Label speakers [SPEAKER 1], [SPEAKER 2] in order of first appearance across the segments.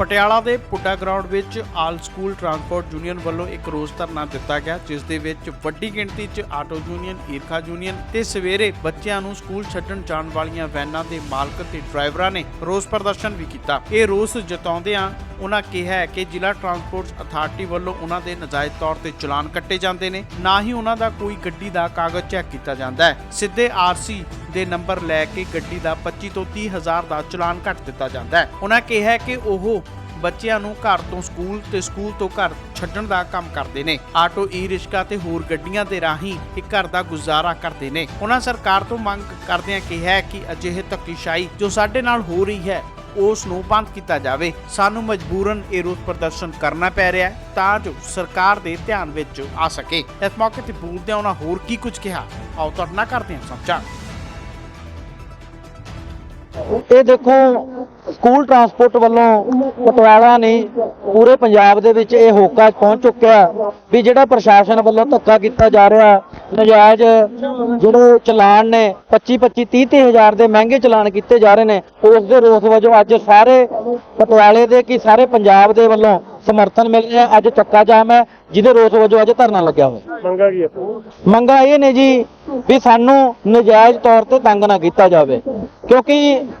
[SPEAKER 1] ਪਟਿਆਲਾ ਦੇ ਪੁੱਡਾ ਗਰਾਊਂਡ ਵਿੱਚ ਆਲ school transport union ਵੱਲੋਂ ਇੱਕ ਰੋਸ ਧਰਨਾ ਦਿੱਤਾ ਗਿਆ, ਜਿਸ ਦੇ ਵਿੱਚ ਵੱਡੀ ਗਿਣਤੀ 'ਚ ਆਟੋ ਯੂਨੀਅਨ, ਈਰਖਾ ਯੂਨੀਅਨ ਤੇ ਸਵੇਰੇ ਬੱਚਿਆਂ ਨੂੰ ਸਕੂਲ ਛੱਡਣ ਜਾਣ ਵਾਲੀਆਂ ਵੈਨਾਂ ਦੇ ਮਾਲਕ ਤੇ ਡਰਾਈਵਰਾਂ ਨੇ ਰੋਸ ਪ੍ਰਦਰਸ਼ਨ ਵੀ ਕੀਤਾ। ਇਹ ਰੋਸ ਜਤਾਉਂਦਿਆਂ ਉਹਨਾਂ ਕਿਹਾ ਕਿ ਜ਼ਿਲ੍ਹਾ ਟਰਾਂਸਪੋਰਟ ਅਥਾਰਟੀ ਵੱਲੋਂ ਉਹਨਾਂ ਦੇ ਨਜਾਇਜ਼ ਤੌਰ ਤੇ ਚਲਾਨ ਕੱਟੇ ਜਾਂਦੇ ਨੇ। ਨਾ ਹੀ ਉਹਨਾਂ ਦਾ ਕੋਈ ਗੱਡੀ ਦਾ ਕਾਗਜ਼ ਚੈੱਕ ਕੀਤਾ ਜਾਂਦਾ ਹੈ। ਸਿੱਧੇ ਆਰਸੀ ਦੇ ਨੰਬਰ ਲੈ ਕੇ ਗੱਡੀ ਦਾ 25 ਤੋਂ 30 ਹਜ਼ਾਰ ਦਾ ਚਲਾਨ ਕੱਟ ਦਿੱਤਾ ਜਾਂਦਾ ਹੈ। ਉਹਨਾਂ ਕਿਹਾ ਕਿ ਉਹ ਬੱਚਿਆਂ ਨੂੰ ਘਰ ਤੋਂ ਸਕੂਲ ਤੇ ਸਕੂਲ ਤੋਂ ਘਰ ਛੱਡਣ ਦਾ ਕੰਮ ਕਰਦੇ ਨੇ। ਆਟੋ ਈ ਰਿਕਸ਼ਾ ਤੇ ਹੋਰ ਗੱਡੀਆਂ ਦੇ ਰਾਹੀਂ ਇੱਕ ਘਰ ਦਾ ਗੁਜ਼ਾਰਾ ਕਰਦੇ ਨੇ। ਉਹਨਾਂ ਸਰਕਾਰ ਤੋਂ ਮੰਗ ਕਰਦਿਆਂ ਕਿਹਾ ਕਿ ਅਜਿਹੇ ਧੱਕੇਸ਼ਾਹੀ ਜੋ ਸਾਡੇ ਨਾਲ ਹੋ ਰਹੀ ਹੈ ਉਸ ਨੂੰ ਬੰਦ ਕੀਤਾ ਜਾਵੇ। ਸਾਨੂੰ ਮਜਬੂਰਨ ਇਹ ਰੋਸ ਪ੍ਰਦਰਸ਼ਨ ਕਰਨਾ ਪੈ ਰਿਹਾ ਹੈ ਤਾਂ ਜੋ ਸਰਕਾਰ ਦੇ ਧਿਆਨ ਵਿੱਚ ਆ ਸਕੇ। ਇਸ ਮੌਕੇ ਤੇ ਬੋਲਦਿਆਂ ਉਹਨਾਂ ਹੋਰ ਕੀ ਕੁਝ ਕਿਹਾ? ਆਓ ਤੁਹਾਡੇ ਨਾਲ ਕਰਦੇ ਹਾਂ ਸਮਝਾ
[SPEAKER 2] ਇਹ ਦੇਖੋ, ਸਕੂਲ ਟਰਾਂਸਪੋਰਟ ਵੱਲੋਂ ਪਟਿਆਲਾ ਨੇ ਪੂਰੇ ਪੰਜਾਬ ਦੇ ਵਿੱਚ ਇਹ ਹੋਕਾ ਪਹੁੰਚ ਚੁੱਕਿਆ ਵੀ ਜਿਹੜਾ ਪ੍ਰਸ਼ਾਸਨ ਵੱਲੋਂ ਧੱਕਾ ਕੀਤਾ ਜਾ ਰਿਹਾ ਨਜਾਇਜ਼ ਜਿਹੜੇ ਚਲਾਨ ਨੇ 25 25 30 30 ਹਜ਼ਾਰ ਦੇ ਮਹਿੰਗੇ ਚਲਾਨ ਕੀਤੇ ਜਾ ਰਹੇ ਨੇ ਉਸ ਦੇ ਰੋਸ ਵਜੋਂ ਅੱਜ ਸਾਰੇ ਪਟਿਆਲੇ ਦੇ ਕੀ ਸਾਰੇ ਪੰਜਾਬ ਦੇ ਵੱਲੋਂ ਸਮਰਥਨ ਮਿਲ ਰਿਹਾ ਅੱਜ ਚੱਕਾ ਜਾਮ ਹੈ ਜਿਹਦੇ ਰੋਸ ਵਜੋਂ ਅੱਜ ਧਰਨਾ ਲੱਗਿਆ ਹੋਇਆ।
[SPEAKER 3] ਮੰਗਾ ਕੀ
[SPEAKER 2] ਮੰਗਾ ਇਹ ਨੇ ਜੀ ਵੀ ਸਾਨੂੰ ਨਜਾਇਜ਼ ਤੌਰ ਤੇ ਤੰਗ ਨਾ ਕੀਤਾ ਜਾਵੇ ਕਿਉਂਕਿ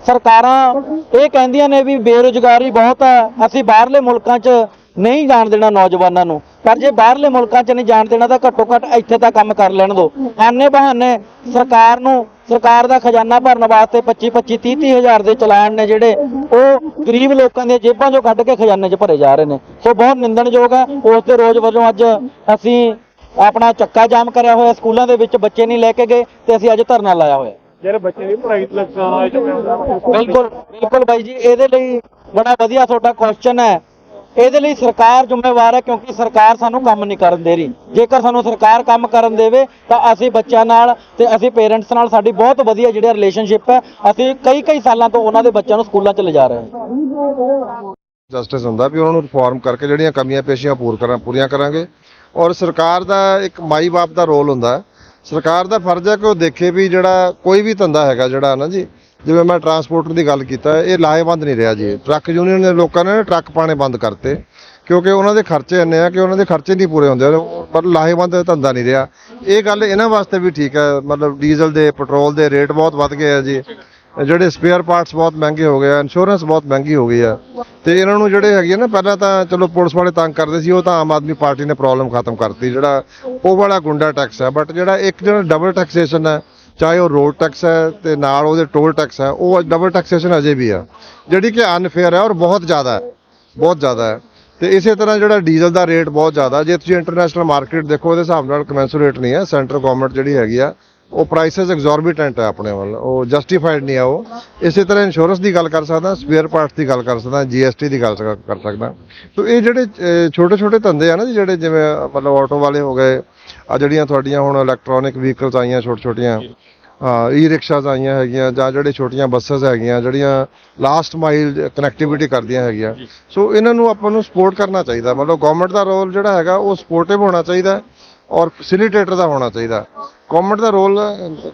[SPEAKER 2] ਸਰਕਾਰਾਂ ਇਹ ਕਹਿੰਦੀਆਂ ਨੇ ਵੀ ਬੇਰੁਜ਼ਗਾਰੀ ਬਹੁਤ ਹੈ ਅਸੀਂ ਬਾਹਰਲੇ ਮੁਲਕਾਂ 'ਚ ਨਹੀਂ ਜਾਣ ਦੇਣਾ ਨੌਜਵਾਨਾਂ ਨੂੰ। ਪਰ ਜੇ ਬਾਹਰਲੇ ਮੁਲਕਾਂ 'ਚ ਨਹੀਂ ਜਾਣ ਦੇਣਾ ਤਾਂ ਘੱਟੋ ਘੱਟ ਇੱਥੇ ਤਾਂ ਕੰਮ ਕਰ ਲੈਣ ਦਿਓ ਐਨੇ ਬਹਾਨੇ ਸਰਕਾਰ ਨੂੰ ਸਰਕਾਰ ਦਾ ਖਜ਼ਾਨਾ ਭਰਨ ਵਾਸਤੇ 25 25 30 30 ਹਜ਼ਾਰ ਦੇ ਚਲਾਨ ਨੇ ਜਿਹੜੇ ਉਹ ਗਰੀਬ ਲੋਕਾਂ ਦੀਆਂ ਜੇਬਾਂ 'ਚੋਂ ਕੱਢ ਕੇ ਖਜ਼ਾਨੇ 'ਚ ਭਰੇ ਜਾ ਰਹੇ ਨੇ। ਸੋ ਬਹੁਤ ਨਿੰਦਣਯੋਗ ਹੈ। ਉਸ ਦੇ ਰੋਜ਼ ਵਜੋਂ ਅੱਜ ਅਸੀਂ ਆਪਣਾ ਚੱਕਾ ਜਾਮ ਕਰਿਆ ਹੋਇਆ। ਸਕੂਲਾਂ ਦੇ ਵਿੱਚ ਬੱਚੇ ਨਹੀਂ ਲੈ ਕੇ ਗਏ ਤੇ ਅਸੀਂ ਅੱਜ ਧਰਨਾ ਲਾਇਆ ਹੋਇਆ।
[SPEAKER 3] ਜਿਹੜੇ ਬੱਚੇ ਦੀ ਪੜ੍ਹਾਈ ਤੇ ਨੁਕਸਾਨ ਆਇਆ
[SPEAKER 2] ਬਿਲਕੁਲ ਬਿਲਕੁਲ ਬਾਈ ਜੀ ਇਹਦੇ ਲਈ ਬੜਾ ਵਧੀਆ ਤੁਹਾਡਾ ਕੁਐਸਚਨ ਹੈ। ਇਹਦੇ ਲਈ ਸਰਕਾਰ ਜ਼ਿੰਮੇਵਾਰ ਹੈ ਕਿਉਂਕਿ ਸਰਕਾਰ ਸਾਨੂੰ ਕੰਮ ਨਹੀਂ ਕਰਨ ਦੇ ਰਹੀ। ਜੇਕਰ ਸਾਨੂੰ ਸਰਕਾਰ ਕੰਮ ਕਰਨ ਦੇਵੇ, ਤਾਂ ਅਸੀਂ ਬੱਚਿਆਂ ਨਾਲ ਤੇ ਅਸੀਂ ਪੇਰੈਂਟਸ ਨਾਲ ਸਾਡੀ ਬਹੁਤ ਵਧੀਆ ਜਿਹੜਾ ਰਿਲੇਸ਼ਨਸ਼ਿਪ ਹੈ, ਅਸੀਂ ਕਈ ਕਈ ਸਾਲਾਂ ਤੋਂ ਉਹਨਾਂ ਦੇ ਬੱਚਿਆਂ ਨੂੰ ਸਕੂਲਾਂ 'ਚ ਲਿਜਾ ਰਹੇ ਹਾਂ।
[SPEAKER 4] ਜਸਟਿਸ ਹੁੰਦਾ ਵੀ ਉਹਨਾਂ ਨੂੰ ਰਿਫਾਰਮ ਕਰਕੇ ਜਿਹੜੀਆਂ ਕਮੀਆਂ ਪੇਸ਼ੀਆਂ ਪੂਰ ਕਰਾਂ, ਪੂਰੀਆਂ ਕਰਾਂਗੇ। ਔਰ ਸਰਕਾਰ ਦਾ ਇੱਕ ਮਾਈ ਬਾਪ ਦਾ ਰੋਲ ਹੁੰਦਾ। ਸਰਕਾਰ ਦਾ ਫਰਜ਼ ਹੈ ਕਿ ਉਹ ਦੇਖੇ ਵੀ ਜਿਹੜਾ ਕੋਈ ਵੀ ਧੰਦਾ ਹੈਗਾ ਜਿਹੜਾ ਨਾ ਜੀ ਜਿਵੇਂ ਮੈਂ ਟਰਾਂਸਪੋਰਟਰ ਦੀ ਗੱਲ ਕੀਤਾ, ਇਹ ਲਾਹੇਵੰਦ ਨਹੀਂ ਰਿਹਾ ਜੀ। ਟਰੱਕ ਯੂਨੀਅਨ ਦੇ ਲੋਕਾਂ ਨੇ ਨਾ ਟਰੱਕ ਪਾਣੇ ਬੰਦ ਕਰਤੇ, ਕਿਉਂਕਿ ਉਹਨਾਂ ਦੇ ਖਰਚੇ ਇੰਨੇ ਆ ਕਿ ਉਹਨਾਂ ਦੇ ਖਰਚੇ ਨਹੀਂ ਪੂਰੇ ਹੁੰਦੇ, ਪਰ ਲਾਹੇਵੰਦ ਧੰਦਾ ਨਹੀਂ ਰਿਹਾ। ਇਹ ਗੱਲ ਇਹਨਾਂ ਵਾਸਤੇ ਵੀ ਠੀਕ ਹੈ, ਮਤਲਬ ਡੀਜ਼ਲ ਦੇ ਪੈਟਰੋਲ ਦੇ ਰੇਟ ਬਹੁਤ ਵੱਧ ਗਏ ਆ ਜੀ। ਜਿਹੜੇ ਸਪੇਅਰ ਪਾਰਟਸ ਬਹੁਤ ਮਹਿੰਗੇ ਹੋ ਗਏ ਆ ਇੰਸ਼ੋਰੈਂਸ ਬਹੁਤ ਮਹਿੰਗੀ ਹੋ ਗਈ ਆ। ਤੇ ਇਹਨਾਂ ਨੂੰ ਜਿਹੜੇ ਹੈਗੇ ਆ ਨਾ, ਪਹਿਲਾਂ ਤਾਂ ਚਲੋ ਪੁਲਿਸ ਵਾਲੇ ਤੰਗ ਕਰਦੇ ਸੀ, ਉਹ ਤਾਂ ਆਮ ਆਦਮੀ ਪਾਰਟੀ ਨੇ ਪ੍ਰੋਬਲਮ ਖਤਮ ਕਰਤੀ, ਜਿਹੜਾ ਉਹ ਵਾਲਾ ਗੁੰਡਾ ਟੈਕਸ ਹੈ ਬਟ ਜਿਹੜਾ ਇੱਕ ਜਿਹੜਾ ਡਬਲ ਟੈਕਸੇਸ਼ਨ ਹੈ ਚਾਹੇ ਉਹ ਰੋਡ ਟੈਕਸ ਹੈ ਤੇ ਨਾਲ ਉਹਦੇ ਟੋਲ ਟੈਕਸ ਹੈ, ਉਹ ਡਬਲ ਟੈਕਸੇਸ਼ਨ ਅਜੇ ਵੀ ਆ। ਜਿਹੜੀ ਕਿ ਅਨਫੇਅਰ ਹੈ ਔਰ ਬਹੁਤ ਜ਼ਿਆਦਾ ਹੈ, ਬਹੁਤ ਜ਼ਿਆਦਾ ਹੈ। ਤੇ ਇਸੇ ਤਰ੍ਹਾਂ ਜਿਹੜਾ ਡੀਜ਼ਲ ਦਾ ਰੇਟ ਬਹੁਤ ਜ਼ਿਆਦਾ ਜੇ ਤੁਸੀਂ ਇੰਟਰਨੈਸ਼ਨਲ ਮਾਰਕੀਟ ਦੇਖੋ, ਉਹਦੇ ਹਿਸਾਬ ਨਾਲ ਕਮੈਂਸੂਰੇਟ ਨਹੀਂ ਹੈ ਸੈਂਟਰ ਗਵਰਨਮੈਂਟ ਜਿਹੜੀ ਹੈਗੀ ਆ, ਉਹ ਪ੍ਰਾਈਸਸ ਐਗਜ਼ੋਰਬਿਟੈਂਟ ਹੈ ਆਪਣੇ ਵੱਲ, ਉਹ ਜਸਟੀਫਾਈਡ ਨਹੀਂ ਆ ਉਹ। ਇਸੇ ਤਰ੍ਹਾਂ ਇੰਸ਼ੋਰੈਂਸ ਦੀ ਗੱਲ ਕਰ ਸਕਦਾ ਸਪੇਅਰ ਪਾਰਟਸ ਦੀ ਗੱਲ ਕਰ ਸਕਦਾ ਜੀਐਸਟੀ ਦੀ ਗੱਲ ਕਰ ਸਕਦਾ। ਸੋ ਇਹ ਜਿਹੜੇ ਛੋਟੇ ਛੋਟੇ ਧੰਦੇ ਆ ਨਾ ਜੀ, ਜਿਹੜੇ ਜਿਵੇਂ ਮਤਲਬ ਆਟੋ ਵਾਲੇ ਹੋ ਗਏ ਆ ਜਿਹੜੀਆਂ ਤੁਹਾਡੀਆਂ ਹੁਣ ਇਲੈਕਟ੍ਰੋਨਿਕ ਵਹੀਕਲਸ ਆਈਆਂ ਛੋਟੇ ਛੋਟੀਆਂ ਹਾਂ ਈ ਰਿਕਸ਼ਾਸ ਆਈਆਂ ਹੈਗੀਆਂ ਜਾਂ ਜਿਹੜੇ ਛੋਟੀਆਂ ਬੱਸਸ ਹੈਗੀਆਂ ਜਿਹੜੀਆਂ ਲਾਸਟ ਮਾਈਲ ਕਨੈਕਟੀਵਿਟੀ ਕਰਦੀਆਂ ਹੈਗੀਆਂ। ਸੋ ਇਹਨਾਂ ਨੂੰ ਆਪਾਂ ਨੂੰ ਸਪੋਰਟ ਕਰਨਾ ਚਾਹੀਦਾ। ਮਤਲਬ ਗਵਰਨਮੈਂਟ ਦਾ ਰੋਲ ਜਿਹੜਾ ਹੈਗਾ ਉਹ ਸਪੋਰਟਿਵ ਹੋਣਾ ਚਾਹੀਦਾ ਔਰ ਫੈਸਿਲਿਟੇਟਰ ਦਾ ਹੋਣਾ ਚਾਹੀਦਾ। ਗਵਰਨਮੈਂਟ ਦਾ ਰੋਲ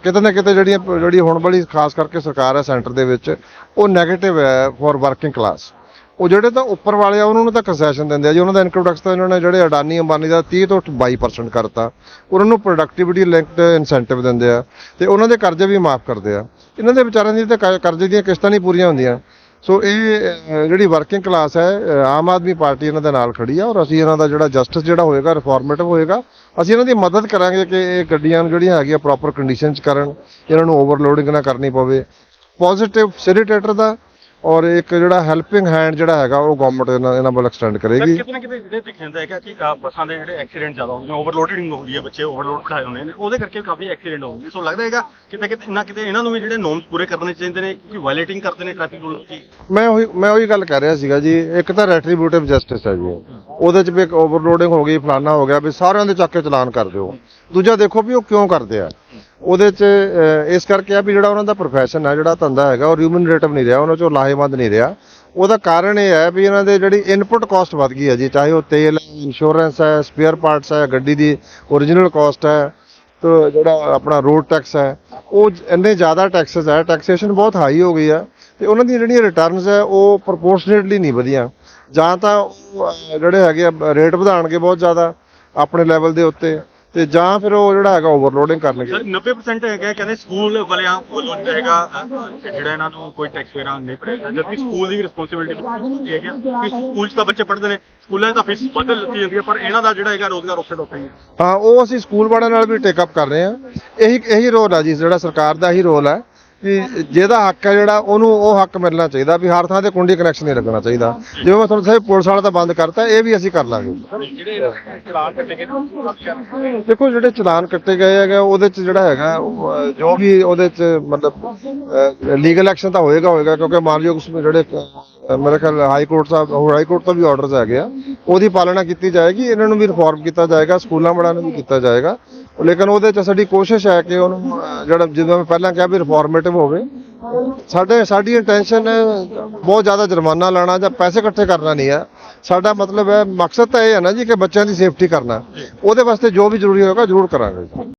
[SPEAKER 4] ਕਿਤੇ ਨਾ ਕਿਤੇ ਜਿਹੜੀਆਂ ਜਿਹੜੀ ਹੁਣ ਵਾਲੀ ਖਾਸ ਕਰਕੇ ਸਰਕਾਰ ਹੈ ਸੈਂਟਰ ਦੇ ਵਿੱਚ ਉਹ 네ਗੇਟਿਵ ਹੈ ਫॉर ਵਰਕਿੰਗ ਕਲਾਸ ਉਹ ਜਿਹੜੇ ਤਾਂ ਉੱਪਰ ਵਾਲੇ ਆ, ਉਹਨਾਂ ਨੂੰ ਤਾਂ ਕੰਸੈਸ਼ਨ ਦਿੰਦੇ ਆ ਜੀ। ਉਹਨਾਂ ਦਾ ਇਨਕਮ ਟੈਕਸ ਤਾਂ ਇਹਨਾਂ ਨੇ ਜਿਹੜੇ ਅਡਾਨੀ ਅੰਬਾਨੀ ਦਾ 30 ਤੋਂ 22% ਕਰਤਾ। ਉਹਨਾਂ ਨੂੰ ਪ੍ਰੋਡਕਟਿਵਿਟੀ ਲਿੰਕਡ ਇਨਸੈਂਟਿਵ ਦਿੰਦੇ ਆ ਤੇ ਉਹਨਾਂ ਦੇ ਕਰਜ਼ੇ ਵੀ ਮਾਫ ਕਰਦੇ ਆ। ਇਹਨਾਂ ਦੇ ਵਿਚਾਰਿਆਂ ਦੀ ਤਾਂ ਕਰਜ਼ੇ ਦੀਆਂ ਕਿਸ਼ਤਾਂ ਨਹੀਂ ਪੂਰੀਆਂ ਹੁੰਦੀਆਂ। ਸੋ ਇਹ ਜਿਹੜੀ ਵਰਕਿੰਗ ਕਲਾਸ ਹੈ ਆਮ ਆਦਮੀ ਪਾਰਟੀ ਇਹਨਾਂ ਦੇ ਨਾਲ ਖੜੀ ਆ ਔਰ ਅਸੀਂ ਇਹਨਾਂ ਦਾ ਜਿਹੜਾ ਜਸਟਿਸ ਜਿਹੜਾ ਹੋਏਗਾ ਰਿਫਾਰਮੇਟਿਵ ਹੋਏਗਾ, ਅਸੀਂ ਇਹਨਾਂ ਦੀ ਮਦਦ ਕਰਾਂਗੇ ਕਿ ਇਹ ਗੱਡੀਆਂ ਨੂੰ ਜਿਹੜੀਆਂ ਹੈਗੀਆਂ ਪ੍ਰੋਪਰ ਕੰਡੀਸ਼ਨ 'ਚ ਕਰਨ, ਇਹਨਾਂ ਨੂੰ ਓਵਰਲੋਡਿੰਗ ਨਾ ਕਰਨੀ ਪਵੇ। ਪੋਜ਼ਿਟਿਵ ਫੈਸਿਲਿਟੇਟਰ ਦਾ ਔਰ ਇੱਕ ਜਿਹੜਾ ਹੈਲਪਿੰਗ ਹੈਂਡ ਜਿਹੜਾ ਹੈਗਾ ਉਹ ਗਵਰਨਮੈਂਟ ਇਹਨਾਂ ਵੱਲ ਐਕਸਟੈਂਡ ਕਰੇਗੀ।
[SPEAKER 3] ਕਿਤੇ ਨਾ ਕਿਤੇ ਜਿਹੜੇ ਦਿਖਾਉਂਦਾ ਹੈਗਾ ਕਿ ਅਹ, ਬੱਸਾਂ ਦੇ ਜਿਹੜੇ ਐਕਸੀਡੈਂਟ ਜ਼ਿਆਦਾ ਹੁੰਦੇ ਨੇ ਓਵਰਲੋਡਿੰਗ ਹੁੰਦੀ ਹੈ ਬੱਚੇ ਓਵਰਲੋਡ ਕਢਾਏ ਹੁੰਦੇ ਨੇ ਉਹਦੇ ਕਰਕੇ ਕਾਫੀ ਐਕਸੀਡੈਂਟ ਹੁੰਦੇ ਨੇ ਸੋ ਲੱਗਦਾ ਹੈਗਾ ਕਿਤੇ ਕਿਤੇ ਨਾ ਕਿਤੇ ਇਹਨਾਂ ਨੂੰ ਵੀ ਜਿਹੜੇ ਨੋਰਮਸ ਪੂਰੇ ਕਰਨੇ ਚਾਹੀਦੇ ਨੇ ਕਿ ਵਾਇਲੇਟਿੰਗ ਕਰਦੇ ਨੇ ਟ੍ਰੈਫਿਕ ਰੂਲ ਦੀ।
[SPEAKER 4] ਮੈਂ ਉਹੀ ਮੈਂ ਉਹੀ ਗੱਲ ਕਰ ਰਿਹਾ ਸੀਗਾ ਜੀ ਇੱਕ ਤਾਂ ਰੈਟਰੀਬਿਊਟਿਵ ਜਸਟਿਸ ਹੈ ਜੀ। ਉਹਦੇ ਚ ਵੀ ਇੱਕ ਓਵਰਲੋਡਿੰਗ ਹੋ ਗਈ ਫਲਾਨਾ ਹੋ ਗਿਆ ਵੀ ਸਾਰਿਆਂ ਦੇ ਚੱਕ ਕੇ ਚਲਾਨ ਕਰ ਦਿਓ। ਦੂਜਾ ਦੇਖੋ ਵੀ ਉਹ ਕਿਉਂ ਕਰਦੇ ਆ। ਉਹਦੇ ਚ ਇਸ ਕਰਕੇ ਆ ਵੀ ਜਿਹੜਾ ਉਹਨਾਂ ਦਾ ਪ੍ਰੋਫੈਸ਼ਨ ਹੈ ਜਿਹੜਾ ਧੰਦਾ ਹੈਗਾ ਉਹ ਰਿਮੂਨਰੇਟਿਵ ਨਹੀਂ ਰਿਹਾ ਉਹਨਾਂ ਚੋਂ ਲਾਹੇਵੰਦ ਨਹੀਂ ਰਿਹਾ। ਉਹਦਾ ਕਾਰਨ ਇਹ ਹੈ ਵੀ ਇਹਨਾਂ ਦੇ ਜਿਹੜੀ ਇਨਪੁਟ ਕਾਸਟ ਵਧ ਗਈ ਹੈ ਜੀ ਚਾਹੇ ਉਹ ਤੇਲ ਹੈ ਇੰਸ਼ੋਰੈਂਸ ਹੈ ਸਪੇਅਰ ਪਾਰਟਸ ਹੈ ਗੱਡੀ ਦੀ ਓਰੀਜਨਲ ਕਾਸਟ ਹੈ ਤੇ ਜਿਹੜਾ ਆਪਣਾ ਰੋਡ ਟੈਕਸ ਹੈ ਉਹ ਇੰਨੇ ਜ਼ਿਆਦਾ ਟੈਕਸਸ ਹੈ ਟੈਕਸੇਸ਼ਨ ਬਹੁਤ ਹਾਈ ਹੋ ਗਈ ਹੈ ਤੇ ਉਹਨਾਂ ਦੀਆਂ ਜਿਹੜੀਆਂ ਰਿਟਰਨਸ ਹੈ ਉਹ ਪ੍ਰੋਪੋਰਸ਼ਨੇਟਲੀ ਨਹੀਂ ਵਧੀਆਂ। ਜਾਂ ਤਾਂ ਉਹ, ਜਿਹੜੇ ਹੈਗੇ ਆ ਰੇਟ ਵਧਾਣਗੇ ਬਹੁਤ ਜ਼ਿਆਦਾ ਆਪਣੇ ਲੈਵਲ ਦੇ ਉੱਤੇ। ਤੇ ਜਾਂ ਫਿਰ ਉਹ ਜਿਹੜਾ ਹੈਗਾ ਓਵਰਲੋਡਿੰਗ ਕਰਨਗੇ।
[SPEAKER 3] ਸਰ 90% ਹੈਗਾ ਕਹਿੰਦੇ ਸਕੂਲ ਵਾਲਿਆਂ ਵੱਲੋਂ ਜਿਹੜਾ ਹੈਗਾ ਇਹਨਾਂ ਨੂੰ ਕੋਈ ਟੈਕਸ ਵਗੈਰਾ ਨਹੀਂ ਪੜੇਗਾ ਜਦਕਿ ਸਕੂਲ ਦੀ ਰਿਸਪੌਂਸਿਬਿਲਟੀ ਇਹ ਹੈ ਕਿ ਸਕੂਲ 'ਚ ਤਾਂ ਬੱਚੇ ਪੜ੍ਹਦੇ ਨੇ ਸਕੂਲਾਂ 'ਚ ਤਾਂ ਫੀਸ ਵੱਧ ਲੱਗੀ ਜਾਂਦੀ ਹੈ ਪਰ ਇਹਨਾਂ ਦਾ ਜਿਹੜਾ ਹੈਗਾ ਰੋਜ਼ਗਾਰ ਉੱਥੇ ਟੋਪੇ ਹੈ
[SPEAKER 4] ਹਾਂ ਉਹ ਅਸੀਂ ਸਕੂਲ ਵਾਲਿਆਂ ਨਾਲ ਵੀ ਟੇਕ ਅਪ ਕਰ ਰਹੇ ਹਾਂ। ਇਹੀ ਇਹੀ ਰੋਲ ਹੈ ਜੀ ਜਿਹੜਾ ਸਰਕਾਰ ਦਾ ਇਹੀ ਰੋਲ ਹੈ ਕਿ ਜਿਹਦਾ ਹੱਕ ਹੈ ਜਿਹੜਾ ਉਹਨੂੰ ਉਹ ਹੱਕ ਮਿਲਣਾ ਚਾਹੀਦਾ ਵੀ ਹਰ ਥਾਂ ਤੇ ਕੁੰਡੀ ਕਨੈਕਸ਼ਨ ਨਹੀਂ ਲੱਗਣਾ ਚਾਹੀਦਾ। ਜਿਵੇਂ ਮੈਂ ਤੁਹਾਨੂੰ ਦੱਸਿਆ ਪੁਲਿਸ ਵਾਲਾ ਤਾਂ ਬੰਦ ਕਰਤਾ ਇਹ ਵੀ ਅਸੀਂ ਕਰ ਲਾਂਗੇ। ਦੇਖੋ ਜਿਹੜੇ ਚਲਾਨ ਕੱਟੇ ਗਏ ਹੈਗਾ ਉਹਦੇ ਚ ਜਿਹੜਾ ਹੈਗਾ ਜੋ ਵੀ ਉਹਦੇ ਚ ਮਤਲਬ ਲੀਗਲ ਐਕਸ਼ਨ ਤਾਂ ਹੋਏਗਾ ਹੋਏਗਾ ਕਿਉਂਕਿ ਮਾਨਯੋਗ ਜਿਹੜੇ ਅਹ, ਮੇਰੇ ਖਿਆਲ ਹਾਈ ਕੋਰਟ ਸਾਹਿਬ ਹਾਈ ਕੋਰਟ ਤੋਂ ਵੀ ਆਰਡਰਸ ਹੈਗੇ ਆ। ਉਹਦੀ ਪਾਲਣਾ ਕੀਤੀ ਜਾਏਗੀ ਇਹਨਾਂ ਨੂੰ ਵੀ ਰਿਫਾਰਮ ਕੀਤਾ ਜਾਏਗਾ ਸਕੂਲਾਂ ਵਾਲਿਆਂ ਨੂੰ ਵੀ ਕੀਤਾ ਜਾਏਗਾ। ਲੇਕਿਨ ਉਹਦੇ ਚ ਸਾਡੀ ਕੋਸ਼ਿਸ਼ ਹੈ ਕਿ ਉਹਨੂੰ ਜਿਹੜਾ ਜਿਵੇਂ ਮੈਂ ਪਹਿਲਾਂ ਕਿਹਾ ਵੀ ਰਿਫਾਰਮੇਟਿਵ ਹੋਵੇ, ਸਾਡੇ, ਸਾਡੀ ਇੰਟੈਂਸ਼ਨ ਬਹੁਤ ਜ਼ਿਆਦਾ ਜੁਰਮਾਨਾ ਲਾਣਾ ਜਾਂ ਪੈਸੇ ਇਕੱਠੇ ਕਰਨਾ ਨਹੀਂ ਹੈ। ਸਾਡਾ ਮਤਲਬ ਹੈ, ਮਕਸਦ ਤਾਂ ਇਹ ਹੈ ਨਾ ਜੀ ਕਿ ਬੱਚਿਆਂ ਦੀ ਸੇਫਟੀ ਕਰਨਾ। ਉਹਦੇ ਵਾਸਤੇ ਜੋ ਵੀ ਜ਼ਰੂਰੀ ਹੋਏਗਾ ਜ਼ਰੂਰ ਕਰਾਂਗੇ।